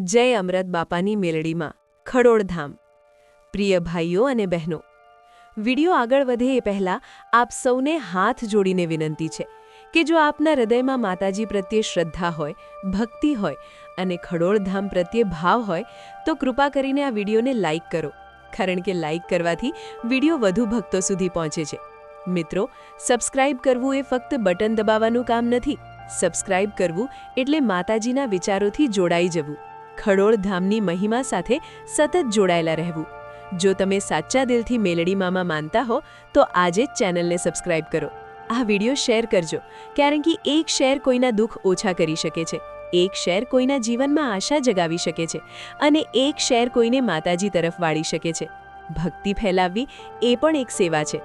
જય અમરત બાપાની મેલડીમાં, ખડોળધામ. પ્રિય ભાઈઓ અને બહેનો, વિડિયો આગળ વધે એ પહેલાં આપ સૌને હાથ જોડીને વિનંતી છે કે જો આપના હૃદયમાં માતાજી પ્રત્યે શ્રદ્ધા હોય, ભક્તિ હોય અને ખડોળધામ પ્રત્યે ભાવ હોય, તો કૃપા કરીને આ વિડીયોને લાઇક કરો, કારણ કે લાઇક કરવાથી વીડિયો વધુ ભક્તો સુધી પહોંચે છે. મિત્રો, સબસ્ક્રાઇબ કરવું એ ફક્ત બટન દબાવવાનું કામ નથી, સબસ્ક્રાઇબ કરવું એટલે માતાજીના વિચારોથી જોડાઈ જવું. ખડોળ ધામની મહિમા સાથે સતત જોડાયેલા રહેવું. જો તમે સાચા દિલથી મેલડી મામા માનતા હો, તો આજે જ ચેનલને સબસ્ક્રાઇબ કરો. આ વીડિયો શેર કરજો, કારણ કે એક શેર કોઈના દુઃખ ઓછા કરી શકે છે. એક શેર કોઈના જીવનમાં આશા જગાવી શકે છે અને એક શેર કોઈને માતાજી તરફ વાળી શકે છે. ભક્તિ ફેલાવવી એ પણ એક સેવા છે.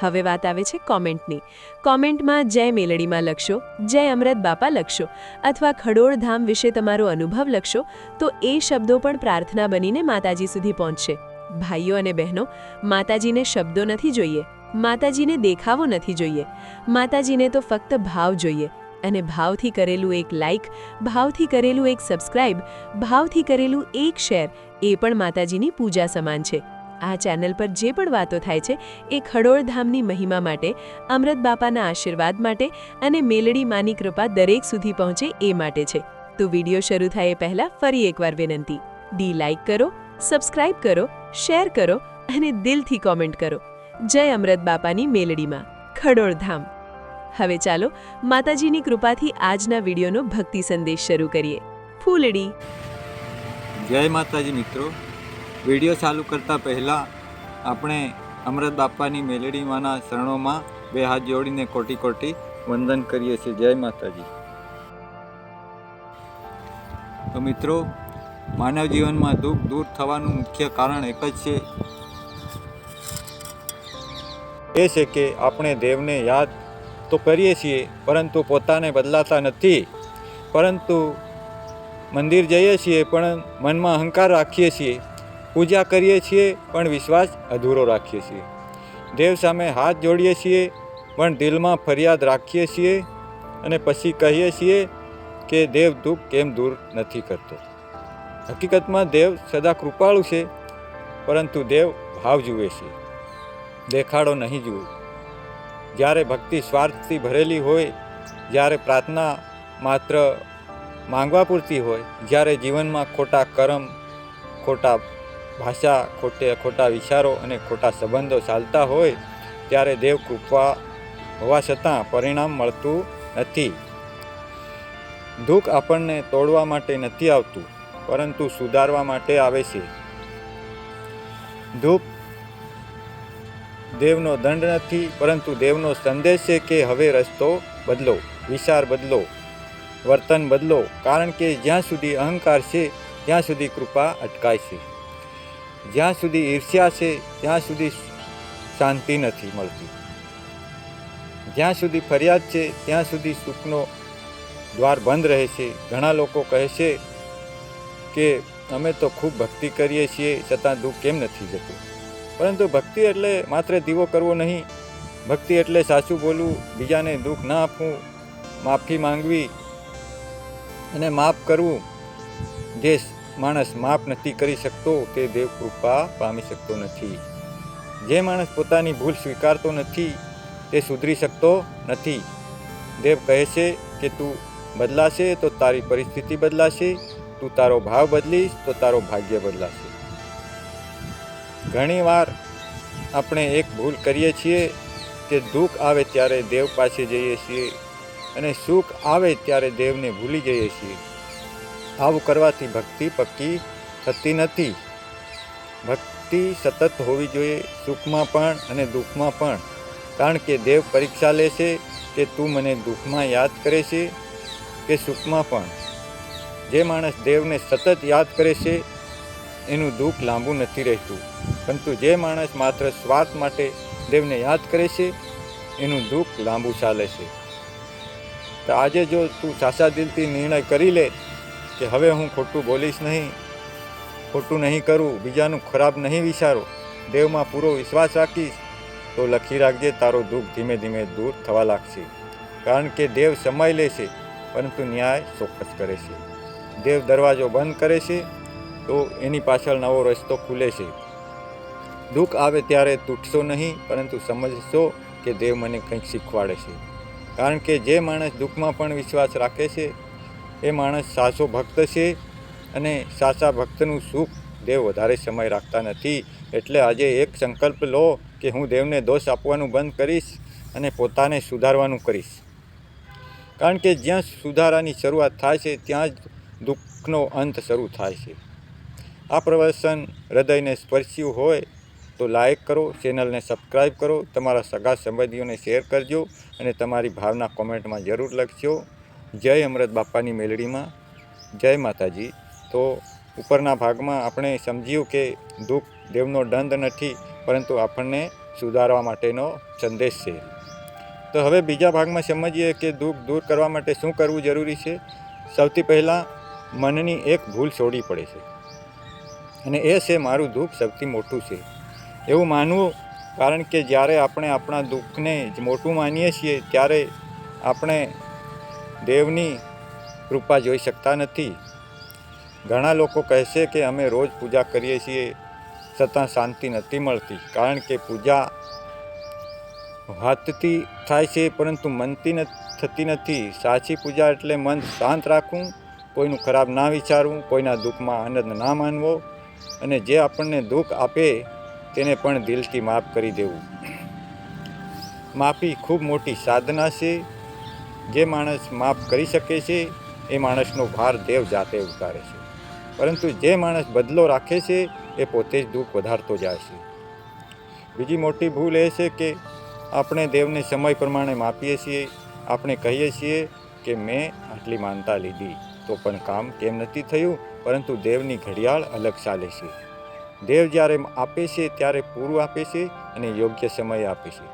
હવે વાત આવે છે કોમેન્ટની. કોમેન્ટમાં જય મેલડીમાં લખશો, જય અમૃત બાપા લખશો, અથવા ખડોળ ધામ વિશે તમારો અનુભવ લખશો, તો એ શબ્દો પણ પ્રાર્થના બનીને માતાજી સુધી પહોંચશે. ભાઈઓ અને બહેનો, માતાજીને શબ્દો નથી જોઈએ, માતાજીને દેખાવો નથી જોઈએ, માતાજીને તો ફક્ત ભાવ જોઈએ, અને ભાવથી કરેલું એક લાઇક ભાવથી કરેલું એક સબસ્ક્રાઇબ ભાવથી કરેલું એક શેર એ પણ માતાજીની પૂજા સમાન છે. આ ચેનલ પર જે પણ વાતો થાય છે, એ ખડોળધામની મહિમા માટે, અમૃત બાપાના આશીર્વાદ માટે અને મેલડી માની કૃપા દરેક સુધી પહોંચે એ માટે છે. તો વીડિયો શરૂ થાય એ પહેલાં ફરી એકવાર વિનંતી. ડી લાઇક કરો, સબસ્ક્રાઇબ કરો, શેર કરો અને દિલથી કોમેન્ટ કરો. જય અમૃત બાપાની મેલડીમાં. ખડોળધામ હવે ચાલો માતાજીની કૃપાથી આજના વિડીયોનો ભક્તિ સંદેશ શરૂ કરીએ. ફૂલડી. જય માતાજી મિત્રો. વીડિયો ચાલુ કરતાં પહેલાં આપણે અમૃત બાપાની મેલેડીમાંના શરણોમાં બે હાથ જોડીને કોટી કોટી વંદન કરીએ છીએ. જય માતાજી. તો મિત્રો, માનવ જીવનમાં દુઃખ દૂર થવાનું મુખ્ય કારણ એક જ છે. એ છે કે આપણે દેવને યાદ તો કરીએ છીએ, પરંતુ પોતાને બદલાતા નથી. પરંતુ મંદિર જઈએ છીએ, પણ મનમાં અહંકાર રાખીએ છીએ. પૂજા કરીએ છીએ, પણ વિશ્વાસ અધૂરો રાખીએ છીએ. દેવ સામે હાથ જોડીએ છીએ, પણ દિલમાં ફરિયાદ રાખીએ છીએ અને પછી કહીએ છીએ કે દેવ દુઃખ કેમ દૂર નથી કરતો. હકીકતમાં દેવ સદા કૃપાળુ છે, પરંતુ દેવ ભાવ જુએ છે. દેખાડો નહીં જુએ. જ્યારે ભક્તિ સ્વાર્થથી ભરેલી હોય, જ્યારે પ્રાર્થના માત્ર માંગવા પૂરતી હોય, જ્યારે જીવનમાં ખોટા કર્મ, ખોટા ભાષા ખોટે ખોટા વિચારો અને ખોટા સંબંધો ચાલતા હોય ત્યારે દેવ કૃપા હોવા છતાં પરિણામ મળતું નથી. દુઃખ આપણને તોડવા માટે નથી આવતું, પરંતુ સુધારવા માટે આવે છે. દુઃખ દેવનો દંડ નથી, પરંતુ દેવનો સંદેશ છે કે હવે રસ્તો બદલો, વિચાર બદલો, વર્તન બદલો, કારણ કે જ્યાં સુધી અહંકાર છે, ત્યાં સુધી કૃપા અટકાય છે. જ્યાં સુધી ઈર્ષ્યા છે, ત્યાં સુધી શાંતિ નથી મળતી. જ્યાં સુધી ફરિયાદ છે, ત્યાં સુધી સુખનો દ્વાર બંધ રહે છે. ઘણા લોકો કહે છે કે, અમે તો ખૂબ ભક્તિ કરીએ છીએ, છતાં દુઃખ કેમ નથી જતું? પરંતુ ભક્તિ એટલે માત્ર દીવો કરવો નહીં. ભક્તિ એટલે સાચું બોલવું, બીજાને દુઃખ ના આપવું, માફી માંગવી અને માફ કરવું. જે માણસ માફ નથી કરી શકતો તે દેવ કૃપા પામી શકતો નથી. જે માણસ પોતાની ભૂલ સ્વીકારતો નથી, તે સુધરી શકતો નથી. દેવ કહે છે કે તું બદલાશે તો તારી પરિસ્થિતિ બદલાશે, તું તારો ભાવ બદલીશ તો તારો ભાગ્ય બદલાશે. ઘણીવાર આપણે એક ભૂલ કરીએ છીએ કે દુઃખ આવે ત્યારે દેવ પાસે જઈએ છીએ અને સુખ આવે ત્યારે દેવને ભૂલી જઈએ છીએ. આવું કરવાથી ભક્તિ પક્કી થતી નથી. ભક્તિ સતત હોવી જોઈએ, સુખમાં પણ અને દુઃખમાં પણ. કારણ કે દેવ પરીક્ષા લે છે કે તું મને દુઃખમાં યાદ કરે છે કે સુખમાં પણ. જે માણસ દેવને સતત યાદ કરે છે, એનું દુઃખ લાંબુ નથી રહેતું. પરંતુ જે માણસ માત્ર સ્વાર્થ માટે દેવને યાદ કરે છે, એનું દુઃખ લાંબુ ચાલે છે. તો આજે જો તું સાચા દિલથી નિર્ણય કરી લે કે હવે હું ખોટું બોલીશ નહીં, ખોટું નહીં કરું, બીજાનું ખરાબ નહીં વિચારો, દેવમાં પૂરો વિશ્વાસ રાખીશ, તો લખી રાખજે, તારો દુઃખ ધીમે ધીમે દૂર થવા લાગશે. કારણ કે દેવ સમય લે છે, પરંતુ ન્યાય ચોક્કસ કરે છે. દેવ દરવાજો બંધ કરે છે, તો એની પાછળ નવો રસ્તો ખુલે છે. દુઃખ આવે ત્યારે તૂટશો નહીં, પરંતુ સમજશો કે દેવ મને કંઈક શીખવાડે છે. કારણ કે જે માણસ દુઃખમાં પણ વિશ્વાસ રાખે છે એ માણસ સાચો ભક્ત છે અને સાચા ભક્તનું સુખ દેવ વધારે સમય રાખતા નથી. એટલે આજે એક સંકલ્પ લો કે હું દેવને દોષ આપવાનું બંધ કરીશ અને પોતાને સુધારવાનું કરીશ. કારણ કે જ્યાં સુધારાની શરૂઆત થાય છે, ત્યાં જ દુઃખનો અંત શરૂ થાય છે. આ પ્રવચન હૃદયને સ્પર્શ્યું હોય તો લાઇક કરો, ચેનલને સબસ્ક્રાઈબ કરો, તમારા સગા સંબંધીઓને શેર કરજો અને તમારી ભાવના કોમેન્ટમાં જરૂર લખજો. જય અમૃત બાપાની મેલડીમાં, જય માતાજી. તો ઉપરના ભાગમાં આપણે સમજ્યું કે દુઃખ દેવનો દંડ નથી, પરંતુ આપણને સુધારવા માટેનો સંદેશ છે. તો હવે બીજા ભાગમાં સમજીએ કે દુઃખ દૂર કરવા માટે શું કરવું જરૂરી છે. સૌથી પહેલાં મનની એક ભૂલ છોડવી પડે છે. અને એ છે મારું દુઃખ સૌથી મોટું છે. એવું માનવું, કારણ કે જ્યારે આપણે આપણા દુઃખને મોટું માનીએ છીએ, ત્યારે આપણે દેવની કૃપા જોઈ શકતા નથી. ઘણા લોકો કહેશે કે અમે રોજ પૂજા કરીએ છીએ, છતાં શાંતિ નથી મળતી, કારણ કે પૂજા હાથથી થાય છે, પરંતુ મનથી થતી નથી. સાચી પૂજા એટલે મન શાંત રાખવું, કોઈનું ખરાબ ના વિચારવું, કોઈના દુઃખમાં આનંદ ના માનવો, અને જે આપણને દુઃખ આપે તેને પણ દિલથી માફ કરી દેવું. માફી ખૂબ મોટી સાધના છે. જે માણસ માફ કરી શકે છે, એ માણસનો ભાર દેવ જાતે ઉતારે છે. પરંતુ જે માણસ બદલો રાખે છે, એ પોતે જ દુઃખ વધારતો જાય છે. બીજી મોટી ભૂલ એ છે કે આપણે દેવને સમય પ્રમાણે માપીએ છીએ. આપણે કહીએ છીએ કે, મેં આટલી માનતા લીધી, તો પણ કામ કેમ નથી થયું? પરંતુ દેવની ઘડિયાળ અલગ ચાલે છે. દેવ જ્યારે આપે છે, ત્યારે પૂરું આપે છે અને યોગ્ય સમય આપે છે.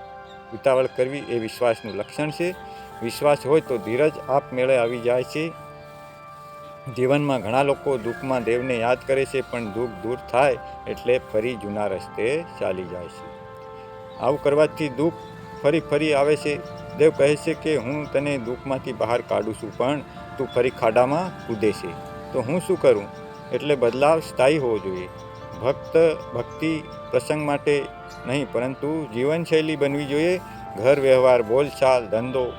ઉતાવળ કરવી એ વિશ્વાસનું લક્ષણ છે. વિશ્વાસ હોય તો ધીરજ આપમેળે આવી જાય છે. જીવનમાં ઘણા લોકો દુઃખમાં દેવને યાદ કરે છે, પણ દુઃખ દૂર થાય એટલે ફરી જૂના રસ્તે ચાલી જાય છે. આવું કરવાથી દુઃખ ફરી ફરી આવે છે. દેવ કહે છે કે, હું તને દુઃખમાંથી બહાર કાઢું છું, પણ તું ફરી ખાડામાં કૂદે છે. તો હું શું કરું? એટલે બદલાવ સ્થાયી હોવો જોઈએ. ભક્ત ભક્તિ પ્રસંગ માટે નહીં, પરંતુ જીવનશૈલી બનવી જોઈએ. ઘર વ્યવહાર, બોલચાલ, ધંધો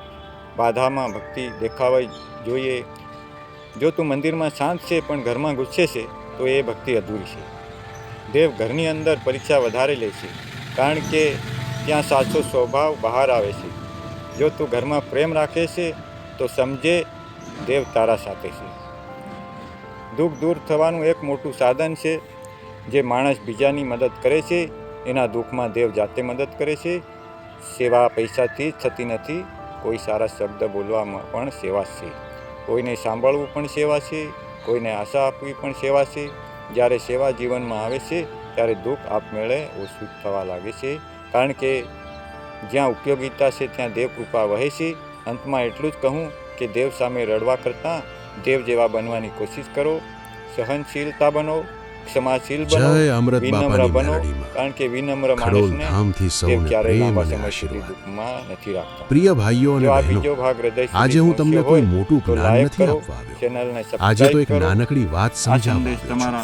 બાધામાં ભક્તિ દેખાવી જોઈએ. જો તું મંદિરમાં શાંત છે પણ ઘરમાં ગુસ્સે છે, તો એ ભક્તિ અધૂરી છે. દેવ ઘરની અંદર પરીક્ષા વધારે લે છે, કારણ કે ત્યાં સાચો સ્વભાવ બહાર આવે છે. જો તું ઘરમાં પ્રેમ રાખે છે, તો સમજે દેવ તારા સાથે છે. દુઃખ દૂર થવાનું એક મોટું સાધન છે, જે માણસ બીજાની મદદ કરે છે, એના દુઃખમાં દેવ જાતે મદદ કરે છે. સેવા પૈસાથી જ થતી નથી કોઈ સારા શબ્દ બોલવામાં પણ સેવા છે. કોઈને સાંભળવું પણ સેવા છે, કોઈને આશા આપવી પણ સેવા છે. જ્યારે સેવા જીવનમાં આવે છે, ત્યારે દુઃખ આપમેળે ઓછું થવા લાગે છે. કારણ કે જ્યાં ઉપયોગિતા છે, ત્યાં દેવ કૃપા વહે છે. અંતમાં એટલું જ કહું કે દેવ સામે રડવા કરતાં દેવ જેવા બનવાની કોશિશ કરો. સહનશીલતા બનો. ક્ષમાશીલ બનો વિનમ્ર બનો કારણ કે વિનમ્ર માણસને સૌને પ્રેમ અને આશીર્વાદ. નથી રાખતા. પ્રિય ભાઈઓ અને બહેનો આજે હું તમને કોઈ મોટું જ્ઞાન નથી આપવા આવ્યો. આજે તો એક નાનકડી વાત સમજાવવા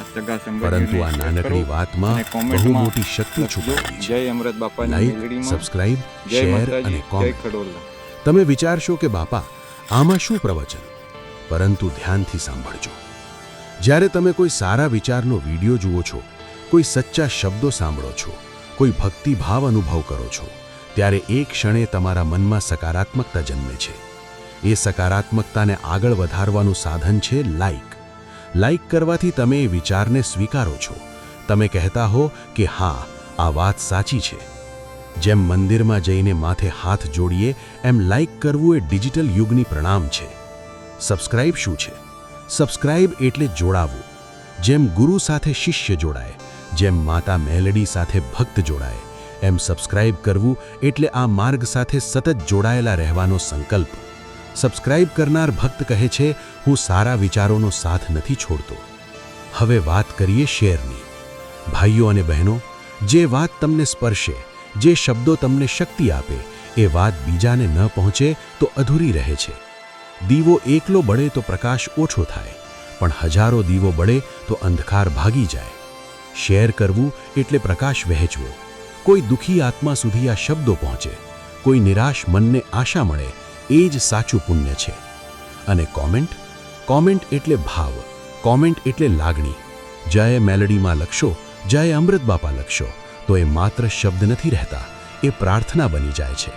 પરંતુ આ નાનકડી વાતમાં બહુ મોટી શક્તિ છુપાયેલી છે. જય અમૃત બાપાની લાઈક સબસ્ક્રાઇબ શેર અને કોમેન્ટ તમે વિચારશો કે બાપા આમાં શું પ્રવચન? પરંતુ ધ્યાનથી સાંભળજો. જ્યારે તમે કોઈ સારા વિચારનો વીડિયો જુઓ છો, કોઈ સચ્ચા શબ્દો સાંભળો છો, કોઈ ભક્તિભાવ અનુભવ કરો છો, ત્યારે એક ક્ષણે તમારા મનમાં સકારાત્મકતા જન્મે છે. એ સકારાત્મકતાને આગળ વધારવાનું સાધન છે લાઇક લાઇક કરવાથી તમે એ વિચારને સ્વીકારો છો. તમે કહેતા હો કે હા, આ વાત સાચી છે. જેમ મંદિરમાં જઈને માથે હાથ જોડીએ, એમ લાઇક કરવું એ ડિજિટલ યુગની પ્રણામ છે. સબસ્ક્રાઇબ શું છે? સબસ્ક્રાઇબ એટલે જોડાવું. જેમ ગુરુ સાથે શિષ્ય જોડાય, જેમ માતા મેલડી સાથે ભક્ત જોડાય, એમ સબસ્ક્રાઇબ કરવું એટલે આ માર્ગ સાથે સતત જોડાયેલા રહેવાનો સંકલ્પ. સબસ્ક્રાઇબ કરનાર ભક્ત કહે છે, હું સારા વિચારોનો સાથ નથી છોડતો. હવે વાત કરીએ શેરની. ભાઈઓ અને બહેનો, જે વાત તમને સ્પર્શે, જે શબ્દો તમને શક્તિ આપે, એ વાત બીજાને ન પહોંચે તો અધૂરી રહે છે. દીવો એકલો બળે તો પ્રકાશ ઓછો થાય, પણ હજારો દીવો બળે તો અંધકાર ભાગી જાય. શેર કરવું એટલે પ્રકાશ વહેંચવો. કોઈ દુઃખી આત્મા સુધી આ શબ્દો પહોંચે. કોઈ નિરાશ મનને આશા મળે, એ જ સાચું પુણ્ય છે. અને કોમેન્ટ? કોમેન્ટ એટલે ભાવ, કોમેન્ટ એટલે લાગણી. જય મેલડીમાં લખશો, જય અમૃત બાપા લખશો, તો એ માત્ર શબ્દ નથી રહેતા, એ પ્રાર્થના બની જાય છે.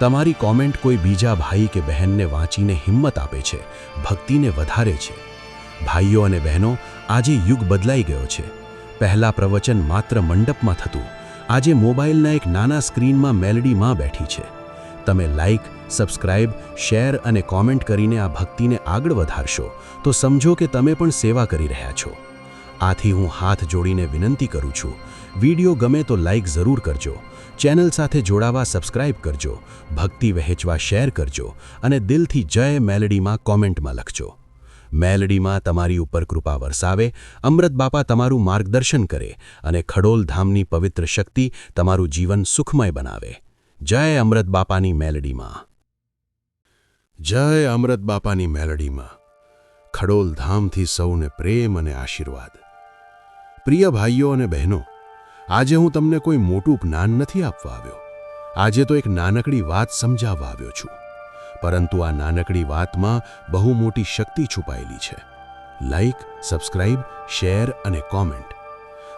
તમારી કોમેન્ટ કોઈ બીજા ભાઈ કે બહેનને વાંચીને હિંમત આપે છે, ભક્તિને વધારે છે. ભાઈઓ અને બહેનો, આજે યુગ બદલાઈ ગયો છે. પહેલાં પ્રવચન માત્ર મંડપમાં થતું, આજે મોબાઈલના એક નાના સ્ક્રીનમાં મેલડીમાં બેઠી છે. તમે લાઈક સબસ્ક્રાઇબ શેર અને કોમેન્ટ કરીને આ ભક્તિને આગળ વધારશો, તો સમજો કે તમે પણ સેવા કરી રહ્યા છો. આથી હું હાથ જોડીને વિનંતી કરું છું. વીડિયો ગમે તો લાઈક જરૂર કરજો. ચેનલ સાથે જોડાવા સબસ્ક્રાઇબ કરજો. ભક્તિ વહેંચવા શેર કરજો અને દિલથી જય મેલડીમાં કોમેન્ટમાં લખજો. મેલડીમાં તમારી ઉપર કૃપા વરસાવે, અમૃત બાપા તમારું માર્ગદર્શન કરે અને ખડોલ ધામની પવિત્ર શક્તિ તમારું જીવન સુખમય બનાવે. જય અમૃત બાપાની મેલડીમાં. જય અમૃત બાપાની મેલડીમાં. ખડોલ ધામથી સૌને પ્રેમ અને આશીર્વાદ. પ્રિય ભાઈઓ અને બહેનો, આજે હું તમને કોઈ મોટું જ્ઞાન નથી આપવા આવ્યો. આજે તો એક નાનકડી વાત સમજાવવા આવ્યો છું. પરંતુ આ નાનકડી વાતમાં બહુ મોટી શક્તિ છુપાયેલી છે. લાઈક સબસ્ક્રાઇબ શેર અને કોમેન્ટ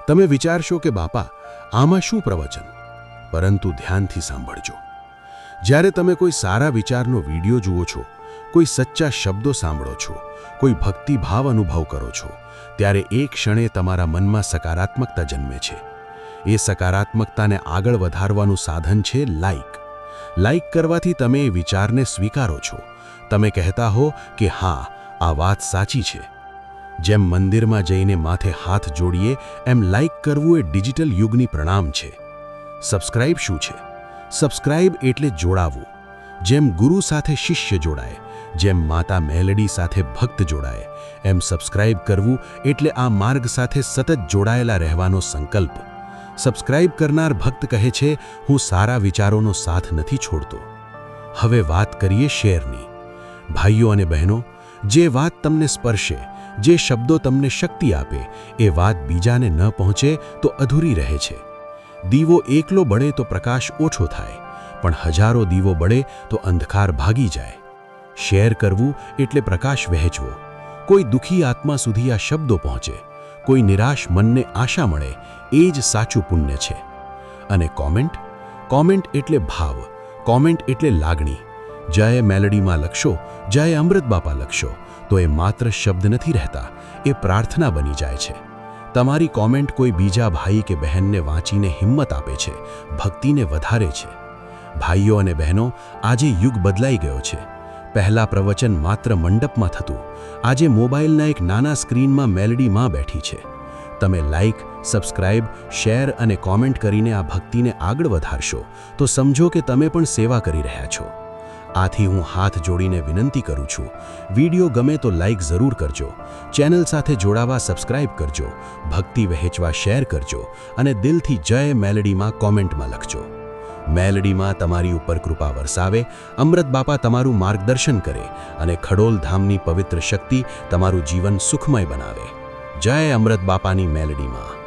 તમે વિચારશો કે, બાપા, આમાં શું પ્રવચન? પરંતુ ધ્યાનથી સાંભળજો. જ્યારે તમે કોઈ સારા વિચારનો વીડિયો જુઓ છો કોઈ સચ્ચા શબ્દો સાંભળો છો, કોઈ ભક્તિભાવ અનુભવ કરો છો, ત્યારે એ ક્ષણે તમારા મનમાં સકારાત્મકતા જન્મે છે. એ સકારાત્મકતાને આગળ વધારવાનું સાધન છે લાઇક લાઇક કરવાથી તમે એ વિચારને સ્વીકારો છો. તમે કહેતા હો કે હા, આ વાત સાચી છે. જેમ મંદિરમાં જઈને માથે હાથ જોડીએ, એમ લાઇક કરવું એ ડિજિટલ યુગની પ્રણામ છે. સબસ્ક્રાઇબ શું છે? સબસ્ક્રાઇબ એટલે જોડાવું. જેમ ગુરુ સાથે શિષ્ય જોડાય જેમ માતા મેલડી સાથે ભક્ત જોડાય, એમ સબસ્ક્રાઇબ કરવું એટલે આ માર્ગ સાથે સતત જોડાયેલા રહેવાનો સંકલ્પ. સબસ્ક્રાઇબ કરનાર ભક્ત કહે છે, હું સારા વિચારોનો સાથ નથી છોડતો. હવે વાત કરીએ શેરની. ભાઈઓ અને બહેનો, જે વાત તમને સ્પર્શે, જે શબ્દો તમને શક્તિ આપે, એ વાત બીજાને ન પહોંચે તો અધૂરી રહે છે. દીવો એકલો બળે તો પ્રકાશ ઓછો થાય, પણ હજારો દીવો બળે તો અંધકાર ભાગી જાય. શેર કરવું એટલે પ્રકાશ વહેંચવો. કોઈ દુઃખી આત્મા સુધી આ શબ્દો પહોંચે. કોઈ નિરાશ મનને આશા મળે, એ જ સાચું પુણ્ય છે. અને કોમેન્ટ? કોમેન્ટ એટલે ભાવ, કોમેન્ટ એટલે લાગણી. જય મેલડીમાં લખશો, જય અમૃત બાપા લખશો, તો એ માત્ર શબ્દ નથી રહેતા, એ પ્રાર્થના બની જાય છે. તમારી કોમેન્ટ કોઈ બીજા ભાઈ કે બહેનને વાંચીને હિંમત આપે છે, ભક્તિને વધારે છે. ભાઈઓ અને બહેનો, આજે યુગ બદલાઈ ગયો છે. પહેલાં પ્રવચન માત્ર મંડપમાં થતું. આજે મોબાઈલના એક નાના સ્ક્રીનમાં મેલડીમાં બેઠી છે. તમે લાઈક, સબસ્ક્રાઇબ, શેર અને કોમેન્ટ કરીને આ ભક્તિને આગળ વધારશો, તો સમજો કે તમે પણ સેવા કરી રહ્યા છો. આથી હું હાથ જોડીને વિનંતી કરું છું. વીડિયો ગમે તો લાઇક જરૂર કરજો. ચેનલ સાથે જોડાવા સબસ્ક્રાઇબ કરજો. ભક્તિ વહેંચવા શેર કરજો અને દિલથી જય મેલડીમાં કોમેન્ટમાં લખજો. મેલડીમાં તમારી ઉપર કૃપા વરસાવે, અમૃત બાપા તમારું માર્ગદર્શન કરે અને ખડોલ ધામની પવિત્ર શક્તિ તમારું જીવન સુખમય બનાવે. જય અમૃત બાપાની મેલડીમાં.